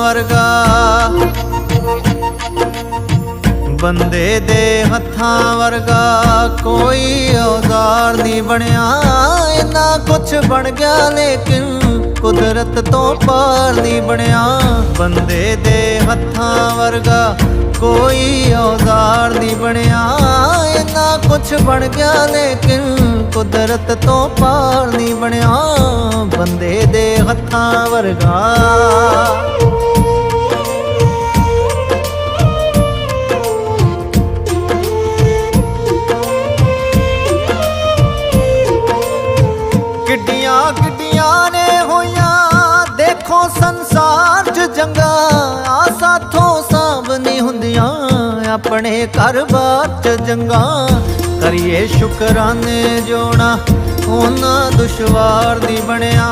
ਵਰਗਾ। ਬੰਦੇ ਦੇ ਹੱਥਾਂ ਵਰਗਾ ਕੋਈ ਔਜ਼ਾਰ ਨਹੀਂ ਬਣਿਆ। ਇੰਨਾ ਕੁਛ ਬਣ ਗਿਆ ਲੇਕਿਨ ਕੁਦਰਤ ਤੋਂ ਪਾਰ ਨਹੀਂ ਬਣਿਆ। ਬੰਦੇ ਦੇ ਹੱਥਾਂ ਵਰਗਾ ਕੋਈ ਔਜ਼ਾਰ ਨਹੀਂ ਬਣਿਆ। ਇੰਨਾ ਕੁਛ ਬਣ ਗਿਆ ਲੇਕਿਨ ਕੁਦਰਤ ਤੋਂ ਪਾਰ ਨਹੀਂ ਬਣਿਆ। ਬੰਦੇ ਦੇ ਹੱਥਾਂ ਵਰਗਾ। ਆਪਣੇ ਘਰ-ਬਾਰ 'ਚ ਜੰਗਾਂ ਕਰੀਏ ਸ਼ੁਕਰਾਨੇ ਜੋਣਾ ਉਹਨਾਂ ਦੁਸ਼ਵਾਰ ਨਹੀਂ ਬਣਿਆ।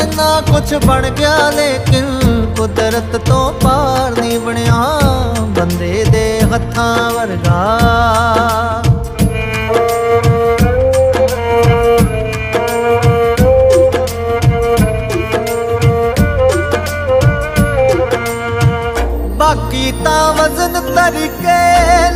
ਇੰਨਾ ਕੁਛ ਬਣ ਗਿਆ ਲੇਕਿਨ ਕੁਦਰਤ ਤੋਂ ਪਾਰ ਨਹੀਂ ਬਣਿਆ। ਬੰਦੇ ਦੇ ਹੱਥਾਂ ਵਰਗਾ। ਬਾਕੀ ਤਾਂ ਵਜ਼ਨ ਤਰੀਕੇ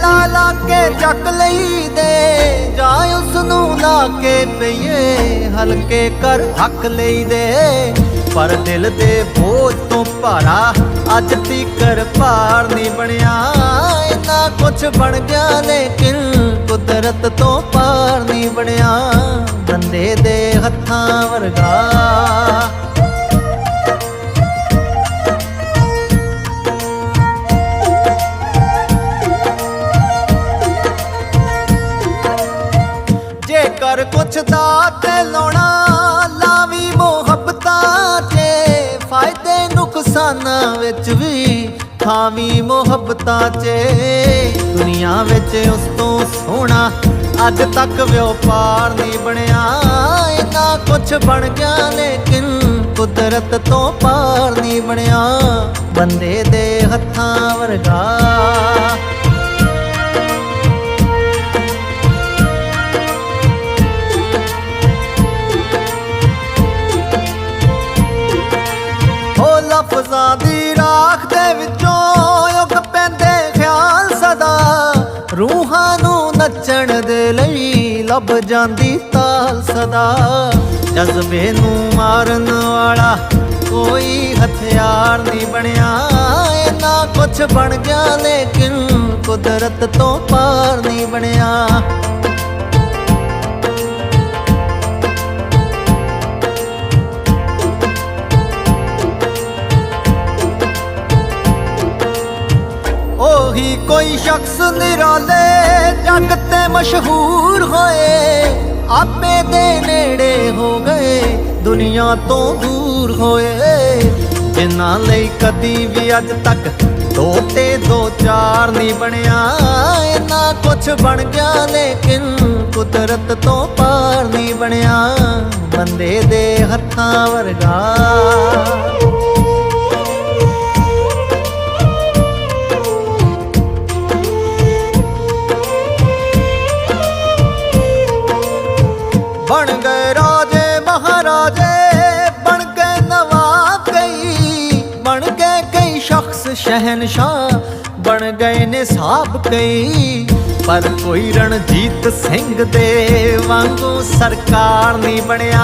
ਲਾ ਲਾ ਕੇ ਚੱਕ ਲਈ ਦੇ ਜਾਂ ਉਸ ਨੂੰ ਲਾ ਕੇ ਪਈਏ, ਹਲਕੇ ਕਰ ਹੱਕ ਲਈ ਦੇ ਪਰ ਦਿਲ ਦੇ ਬੋਝ ਤੋਂ ਭਾਰਾ ਅੱਜ ਤੀਕਰ ਭਾਰ ਨਹੀਂ ਬਣਿਆ। ਇੰਨਾ ਕੁਛ ਬਣ ਗਿਆ ਲੇਕਿਨ ਕੁਦਰਤ ਤੋਂ ਪਾਰ ਨਹੀਂ ਬਣਿਆ। ਬੰਦੇ ਦੇ ਹੱਥਾਂ ਵਰਗਾ ਜੇਕਰ ਕੁਛ ਦਾ ਤੇ ਲਾਉਣਾ, ਲਾਵੀ ਮੁਹੱਬਤਾਂ 'ਚ ਫਾਇਦੇ ਨੁਕਸਾਨਾਂ ਵਿੱਚ ਵੀ ਥਾਵੀ ਮੁਹੱਬਤਾਂ 'ਚ ਦੁਨੀਆ ਵਿੱਚ ਉਸ ਤੋਂ ਸੋਹਣਾ ਅੱਜ ਤੱਕ ਵਪਾਰ ਨਹੀਂ ਬਣਿਆ। ਇੰਨਾ ਕੁਛ ਬਣ ਗਿਆ ਲੇਕਿਨ ਕੁਦਰਤ ਤੋਂ ਪਾਰ ਨਹੀਂ ਬਣਿਆ। ਬੰਦੇ ਦੇ ਹੱਥਾਂ ਵਰਗਾ ਲਫ਼ਜ਼ਾਂ ਦੀ ਰਾਖ ਦੇ ਵਿੱਚੋਂ ਉੱਗ ਪੈਂਦੇ ਖਿਆਲ ਸਦਾ। ਰੂਹਾਂ ਨੂੰ ਨੱਚਣ ਦੇ ਲਈ ਲੱਭ ਜਾਂਦੀ ਤਾਲ ਸਦਾ। ਜਜ਼ਬੇ ਨੂੰ ਮਾਰਨ ਵਾਲਾ ਕੋਈ ਹਥਿਆਰ ਨਹੀਂ ਬਣਿਆ। ਇੰਨਾ ਕੁਛ ਬਣ ਗਿਆ ਲੇਕਿਨ ਕੁਦਰਤ ਤੋਂ ਪਾਰ ਨਹੀਂ ਬਣਿਆ। ਕੋਈ ਸ਼ਖਸ ਨਿਰਾਲੇ, ਜੱਗ ਤੇ ਮਸ਼ਹੂਰ ਹੋਏ। ਆਪੇ ਦੇ ਨੇੜੇ ਹੋ ਗਏ, ਦੁਨੀਆ ਤੋਂ ਦੂਰ ਹੋਏ। ਜਿਨ੍ਹਾਂ ਲਈ ਕਦੀ ਵੀ ਅੱਜ ਤੱਕ ਦੋ ਤੇ ਦੋ ਚਾਰ ਨਹੀਂ ਬਣਿਆ। ਇੰਨਾ ਕੁਛ ਬਣ ਗਿਆ, ਲੇਕਿਨ ਕੁਦਰਤ ਤੋਂ ਪਾਰ ਨਹੀਂ ਬਣਿਆ। ਬੰਦੇ ਦੇ ਹੱਥਾਂ ਵਰਗਾ। ਸ਼ਹਿਨशाह ਬਣ ਗਏ ਨੇ ਸਾਬ ਕਈ, ਪਰ ਕੋਈ ਰਣਜੀਤ ਸਿੰਘ ਦੇ ਵਾਂਗੂ ਸਰਕਾਰ ਨਹੀਂ ਬਣਿਆ।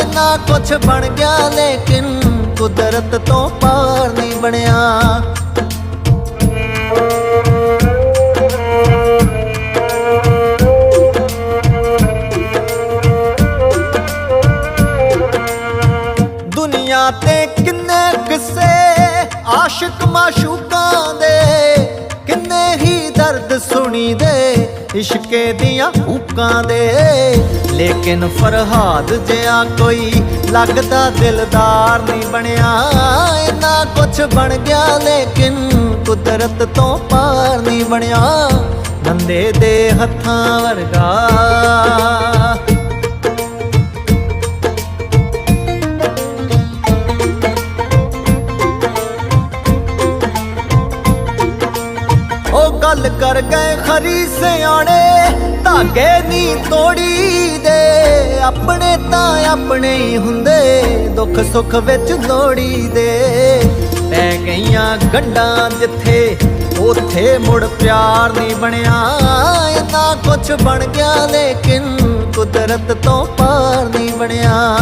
ਇੰਨਾ ਕੁਛ ਬਣ ਗਿਆ, ਲੇਕਿਨ ਕੁਦਰਤ ਤੋਂ ਪਾਰ ਨਹੀਂ ਬਣਿਆ। ਹੀ ਦਰਦ ਸੁਣੀ ਦੇ ਇਸ਼ਕੇ ਦੀਆਂ ਹੂਕਾਂ ਦੇ। ਲੇਕਿਨ ਫਰਹਾਦ ਜਿਹਾ ਕੋਈ ਲੱਗਦਾ ਦਿਲਦਾਰ ਨਹੀਂ ਬਣਿਆ। ਇੰਨਾ ਕੁਛ ਬਣ ਗਿਆ, ਲੇਕਿਨ ਕੁਦਰਤ ਤੋਂ ਪਾਰ ਨਹੀਂ ਬਣਿਆ। ਬੰਦੇ ਦੇ ਹੱਥਾਂ ਵਰਗਾ ਉਹ ਗੱਲ ਨਹੀਂ ਤੋੜੀ ਦੇ। ਆਪਣੇ ਤਾਂ ਆਪਣੇ ਹੀ ਹੁੰਦੇ, ਦੁੱਖ ਸੁੱਖ ਵਿੱਚ ਲੋੜੀ ਦੇ। ਪੈ ਗਈਆਂ ਗੰਢਾਂ ਜਿੱਥੇ, ਉਥੇ ਮੁੜ ਪਿਆਰ ਨਹੀਂ ਬਣਿਆ। ਇੰਨਾ ਕੁਛ ਬਣ ਗਿਆ, ਲੇਕਿਨ ਕੁਦਰਤ ਤੋਂ ਪਾਰ ਨਹੀਂ ਬਣਿਆ।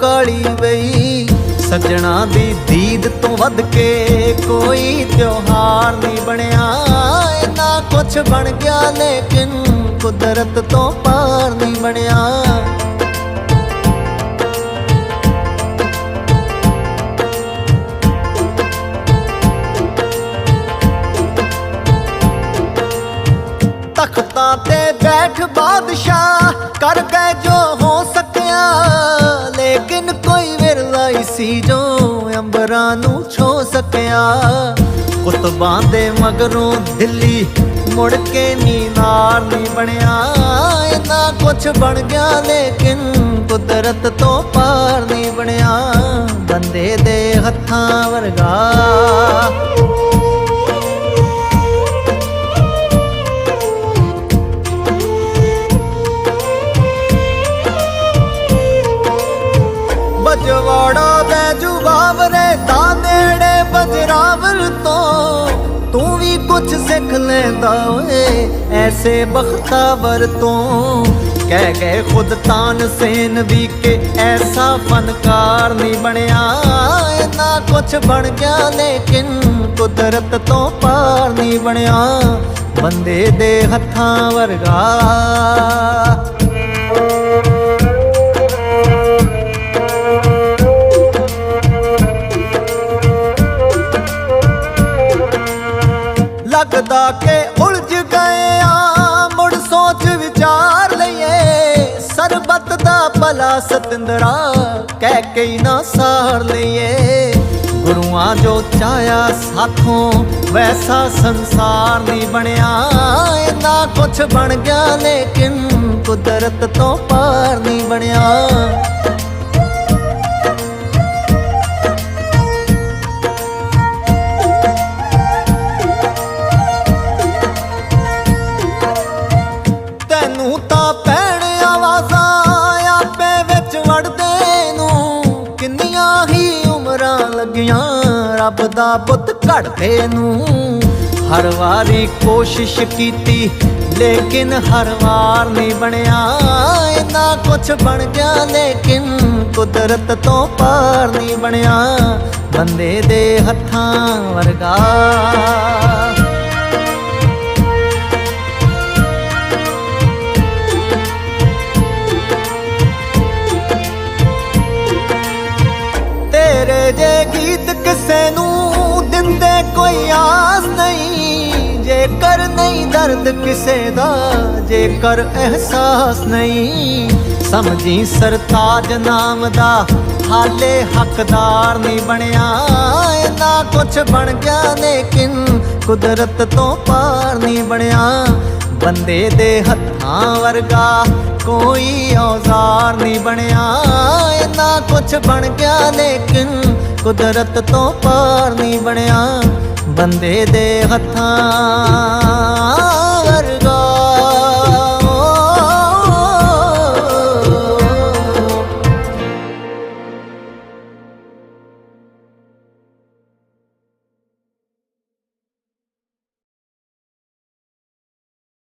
ਕਾਲੀ ਬਈ। ਸੱਜਣਾ ਦੀ ਦੀਦ ਤੋਂ ਵੱਧ ਕੇ ਕੋਈ ਤਿਉਹਾਰ ਨਹੀਂ ਬਣਿਆ। ਇੰਨਾ ਕੁਛ ਬਣ ਗਿਆ, ਲੇਕਿਨ ਕੁਦਰਤ ਤੋਂ ਪਾਰ ਨਹੀਂ ਬਣਿਆ। ਤਖਤਾਂ ਤੇ ਬੈਠ ਬਾਦਸ਼ਾਹ, ਕਰ ਗਏ ਜੋ ਸੀ ਜੋ ਅੰਬਰਾਂ ਨੂੰ ਛੋ ਸਕਿਆ, ਕੁਤਬਾਂ ਦੇ ਮਗਰੋਂ ਦਿੱਲੀ ਮੁੜ ਕੇ ਮੀਨਾਰ ਨਹੀਂ ਬਣਿਆ। ਇੰਨਾ ਕੁਛ ਬਣ ਗਿਆ, ਲੇਕਿਨ ਕੁਦਰਤ ਤੋਂ ਪਾਰ ਨਹੀਂ ਬਣਿਆ। ਬੰਦੇ ਦੇ ਹੱਥਾਂ ਵਰਗਾ ਬਜਵਾੜਾ ਬੈਜੂ ਤਾਂ ਨੇੜੇ ਬਜਰਾਵਰ ਤੋਂ। ਤੂੰ ਵੀ ਕੁਝ ਸਿੱਖ ਲੈਂਦਾ ਓਏ ਐਸੇ ਬਖਤਾਵਰ ਤੋਂ। ਕਹਿ ਗਏ ਖੁਦ ਤਾਨ ਸੇਨ ਵੀ ਕੇ ਐਸਾ ਫਨਕਾਰ ਨਹੀਂ ਬਣਿਆ। ਇੰਨਾ ਕੁਝ ਬਣ ਗਿਆ ਲੇਕਿਨ ਕੁਦਰਤ ਤੋਂ ਪਾਰ ਨਹੀਂ ਬਣਿਆ। ਬੰਦੇ ਦੇ ਹੱਥਾਂ ਵਰਗਾ ਲੱਗਦਾ ਕਿ ਉਲਝ ਗਏ ਆ। ਮੁੜ ਸੋਚ ਵਿਚਾਰ ਲਈਏ। ਸਰਬੱਤ ਦਾ ਭਲਾ ਸਤਿੰਦਰਾ ਕਹਿ ਕੇ ਨਾ ਸਾਰ ਲਈਏ। ਗੁਰੂਆਂ ਜੋ ਚਾਇਆ ਸਾਥੋਂ ਵੈਸਾ ਸੰਸਾਰ ਨਹੀਂ ਬਣਿਆ। ਇੰਨਾ ਕੁਛ ਬਣ ਗਿਆ ਲੇਕਿਨ ਕੁਦਰਤ ਤੋਂ ਪਾਰ ਨਹੀਂ ਬਣਿਆ। ਰੱਬ ਪੁੱਤ ਘੜਦੇ ਨੂੰ। ਹਰ ਵਾਰੀ ਕੋਸ਼ਿਸ਼ ਕੀਤੀ, ਲੇਕਿਨ ਹਰ ਵਾਰ ਨਹੀਂ ਬਣਿਆ। ਇੰਨਾ ਕੁਛ ਬਣ ਗਿਆ, ਲੇਕਿਨ ਕੁਦਰਤ ਤੋਂ ਪਾਰ ਨਹੀਂ ਬਣਿਆ। ਬੰਦੇ ਦੇ ਹੱਥਾਂ ਵਰਗਾ। ਜੇ ਗੀਤ ਕਿਸੇ ਨੂੰ ਦਿੰਦੇ ਕੋਈ ਆਸ ਨਹੀਂ, ਜੇਕਰ ਨਹੀਂ ਦਰਦ ਕਿਸੇ ਦਾ, ਜੇਕਰ ਅਹਿਸਾਸ ਨਹੀਂ। ਸਮਝੀ ਸਰਤਾਜ ਨਾਮ ਦਾ, ਹਾਲੇ ਹੱਕਦਾਰ ਨਹੀਂ ਬਣਿਆ। ਨਾ ਕੁਛ ਬਣ ਗਿਆ ਲੇਕਿਨ ਕੁਦਰਤ ਤੋਂ ਪਾਰ ਨਹੀਂ ਬਣਿਆ। ਬੰਦੇ ਦੇ ਹੱਥਾਂ ਵਰਗਾ ਕੋਈ ਔਜ਼ਾਰ ਨਹੀਂ ਬਣਿਆ। ਇੰਨਾ ਕੁਛ ਬਣ ਗਿਆ, ਲੇਕਿਨ ਕੁਦਰਤ ਤੋਂ ਪਾਰ ਨਹੀਂ ਬਣਿਆ। ਬੰਦੇ ਦੇ ਹੱਥਾਂ ਵਰਗਾ